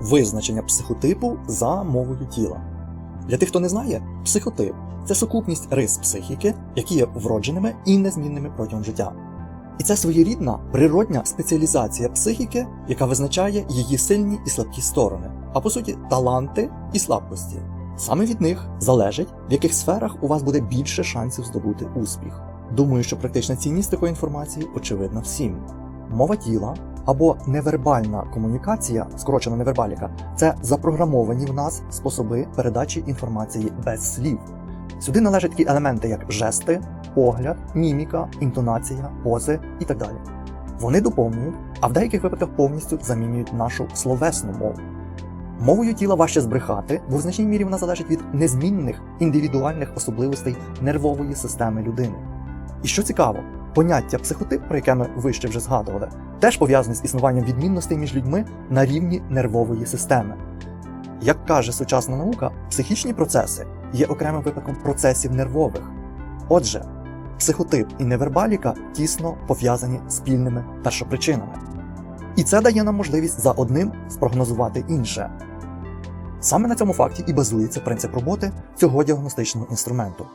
Визначення психотипу за мовою тіла. Для тих, хто не знає, психотип це сукупність рис психіки, які є вродженими і незмінними протягом життя. І це своєрідна природня спеціалізація психіки, яка визначає її сильні і слабкі сторони, а по суті, таланти і слабкості. Саме від них залежить, в яких сферах у вас буде більше шансів здобути успіх. Думаю, що практична цінність такої інформації очевидна всім. Мова тіла або невербальна комунікація, скорочена невербаліка, це запрограмовані в нас способи передачі інформації без слів. Сюди належать такі елементи, як жести, погляд, міміка, інтонація, пози і так далі. Вони доповнюють, а в деяких випадках повністю замінюють нашу словесну мову. Мовою тіла важче збрехати, бо в значній мірі вона залежить від незмінних індивідуальних особливостей нервової системи людини. І що цікаво, поняття психотип, про яке ми вище вже згадували, теж пов'язане з існуванням відмінностей між людьми на рівні нервової системи. Як каже сучасна наука, психічні процеси є окремим випадком процесів нервових. Отже, психотип і невербаліка тісно пов'язані спільними першопричинами. І це дає нам можливість за одним спрогнозувати інше. Саме на цьому факті і базується принцип роботи цього діагностичного інструменту.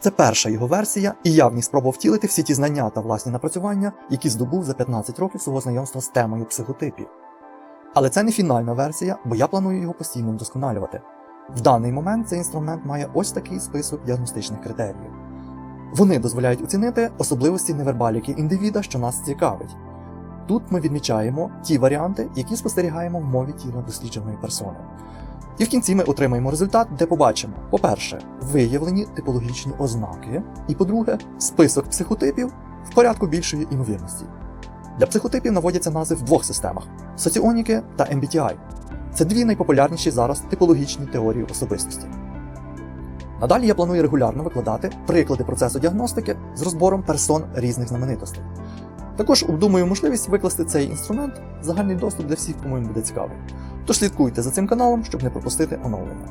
Це перша його версія, і я спробував втілити всі ті знання та власні напрацювання, які здобув за 15 років свого знайомства з темою психотипів. Але це не фінальна версія, бо я планую його постійно вдосконалювати. В даний момент цей інструмент має ось такий список діагностичних критеріїв. Вони дозволяють оцінити особливості невербаліки індивіда, що нас цікавить. Тут ми відмічаємо ті варіанти, які спостерігаємо в мові тіла дослідженої персони. І в кінці ми отримаємо результат, де побачимо: по-перше, виявлені типологічні ознаки, і по-друге, список психотипів в порядку більшої імовірності. Для психотипів наводяться назви в двох системах: соціоніки та MBTI. Це дві найпопулярніші зараз типологічні теорії особистості. Надалі я планую регулярно викладати приклади процесу діагностики з розбором персон різних знаменитостей. Також обдумую можливість викласти цей інструмент в загальний доступ для всіх, кому він буде цікавий. Тож слідкуйте за цим каналом, щоб не пропустити оновлення.